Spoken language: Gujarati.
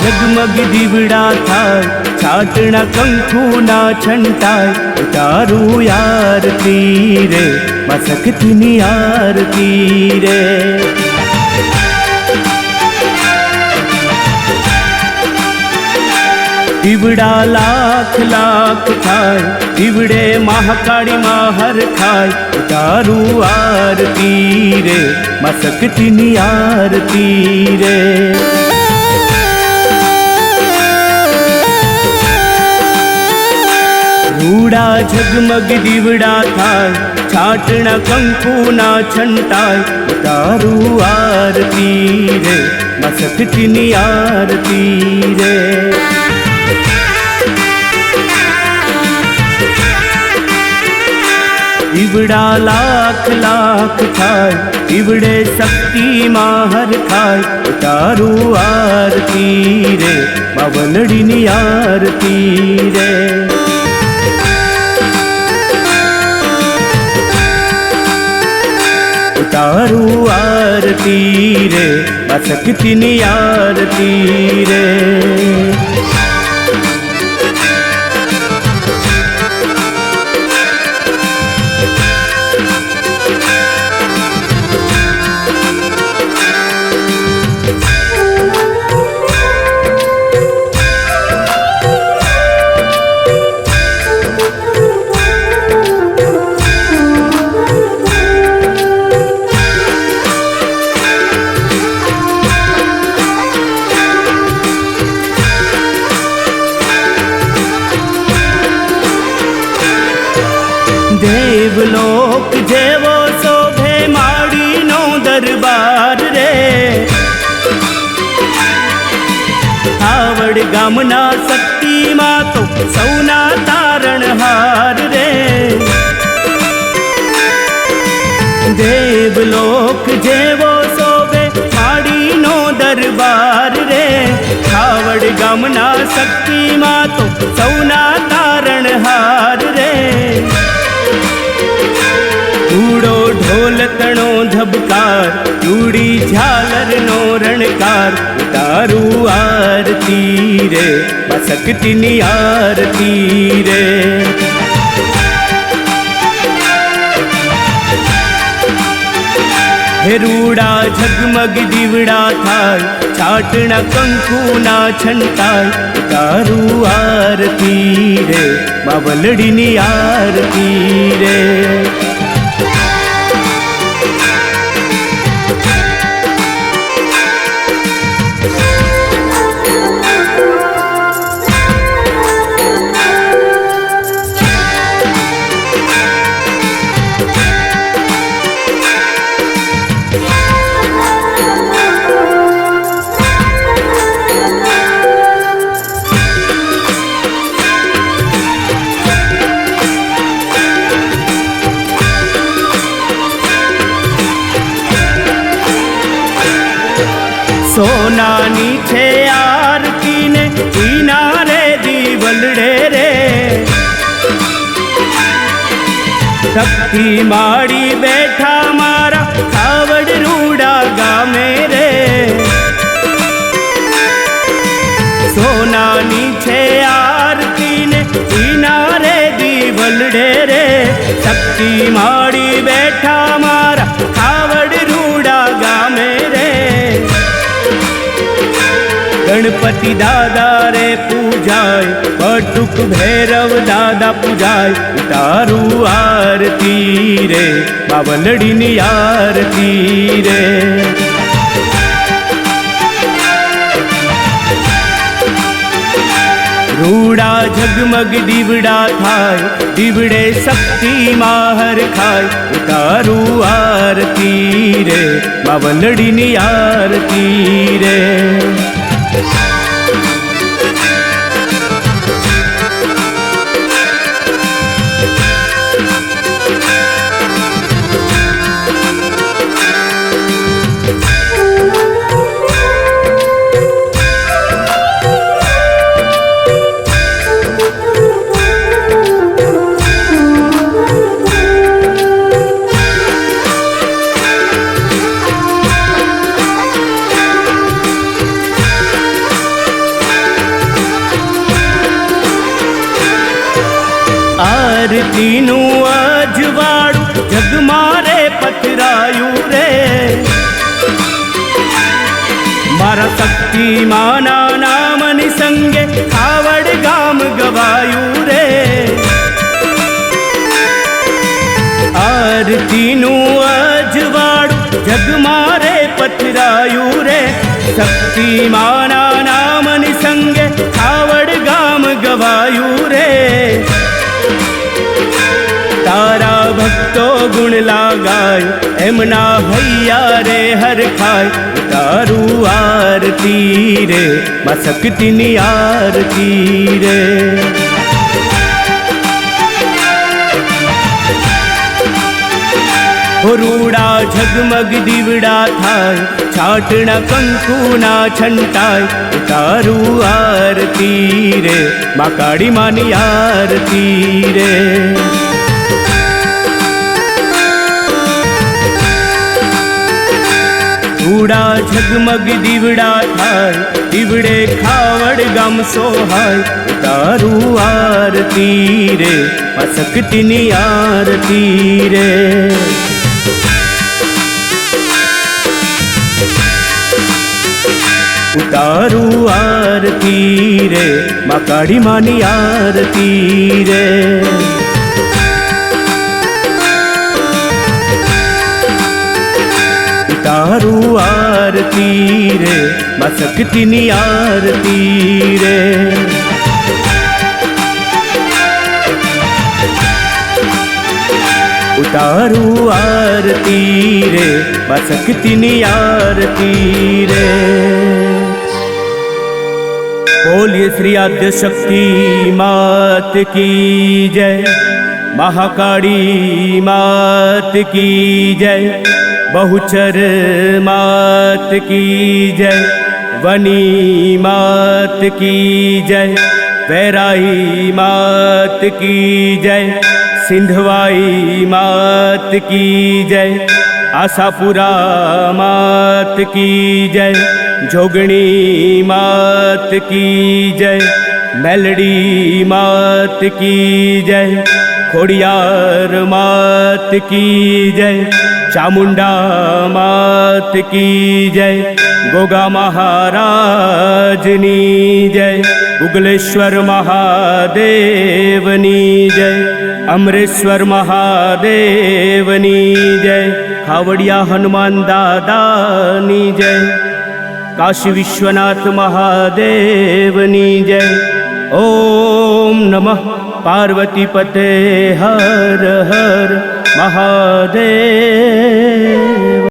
ઝગમગ દીવડા થાય છાટણા કંકુના છંટાય. તારું આરતી રે મસકતીની આરતી રે. દીવડા લાખ લાખ થાય, દીવડે મહાકાળી માહર થાય. તારું આરતી રે મસકતીની આરતી રે. રૂડા ઝગમગ દીવડા થાય. છાટણા કંકુના છંટાય. તારું આરતી રે, મસકતીની આરતી રે. દીવડા લાખ લાખ થાય, દીવડે શક્તિ માહર થાય. તારું આરતી રે પવનડીની આરતી રે. તારું આરતી રે શક્તિની આરતી રે જેવો શોભે માડીનો દરબાર રે. આવડ ગામના શક્તિમાં તો સૌના તારણહાર રે. દેવલોક જેવો શોભે માડીનો દરબાર રે. આવડ ગામના શક્તિમાં તો સૌના તારણહાર ઢોલ તણો ધબકાર ચૂડી ઝાલરનો રણકાર તારું આરતી રે શક્તિની આરતી રે. હેરુડા ઝગમગ દીવડા થાય છાટણા કંકુના છંટાય તારું આરતી રે બાવલડીની આરતી રે. સોનાની છે આરતી ને ઈના રે દીવલડે રે. શક્તિ માડી બેઠા મારા ખાવડ રૂડા ગામે રે. સોનાની છે આરતી ને ઈના રે દીવલડે રે. શક્તિ માડી ગણપતિ દાદા રે પૂજાય પટુક ભૈરવ દાદા પૂજાય તારું આરતી રે બાવલડીની આરતી રે. રૂડા ઝગમગ દીવડા થાય, દીવડે શક્તિ માહર ખાય તારું આરતી રે બાવલડીની આરતી રે. આરતીનું અજવાળું જગમાં રે પથરાયું રે. મારા શક્તિ માના નામની સંગે ખાવડ ગામ ગવાયું રે. આરતીનું અજવાળું જગમાં રે પથરાયું રે. શક્તિ માના નામની સંગે ખાવડ ગામ ગવાયું રે. તારા ભક્તો ગુણ લાગાય, એમના ભૈયા રે હરખાય તારું આરતી રે, માં શક્તિની આરતી રે. રૂડા ઝગમગ દીવડા થાય. છાટણા કંકુના છંટાય. તારું આરતી રે, મા કાળી માની આરતી રે. રૂડા ઝગમગ દીવડા થાય. દીવડે ખાવડ ગામ સોહાય. તારું આરતી રે, માં શક્તિની આરતી રે. ઉતારું આરતી રે માં કાળી માની આરતી રે. તારું આરતી રે માં શક્તિની આરતી તારું આરતી રે મા શક્તિની આરતી રે. બોલીએ શ્રી આદ્ય શક્તિ માત કી જય, મહાકાળી માત કી જય, બહુચર માત કી જય, વની માત કી જય, વૈરાઈ માત કી જય. સિંધવાઈ માત કી જય આશાપુરા માત કી જય જોગણી માત કી જય મેલડી માત કી જય ખોડિયાર માત કી જય ચામુંડા માત કી જય ગોગા મહારાજની જય ઉગલેશ્વર મહાદેવની જય અમરેશ્વર મહાદેવની જય, ખાવડિયા હનુમાન દાદાની જય, કાશી વિશ્વનાથ મહાદેવની જય. ઓમ નમઃ. પાર્વતી પતે હર હર મહાદેવ.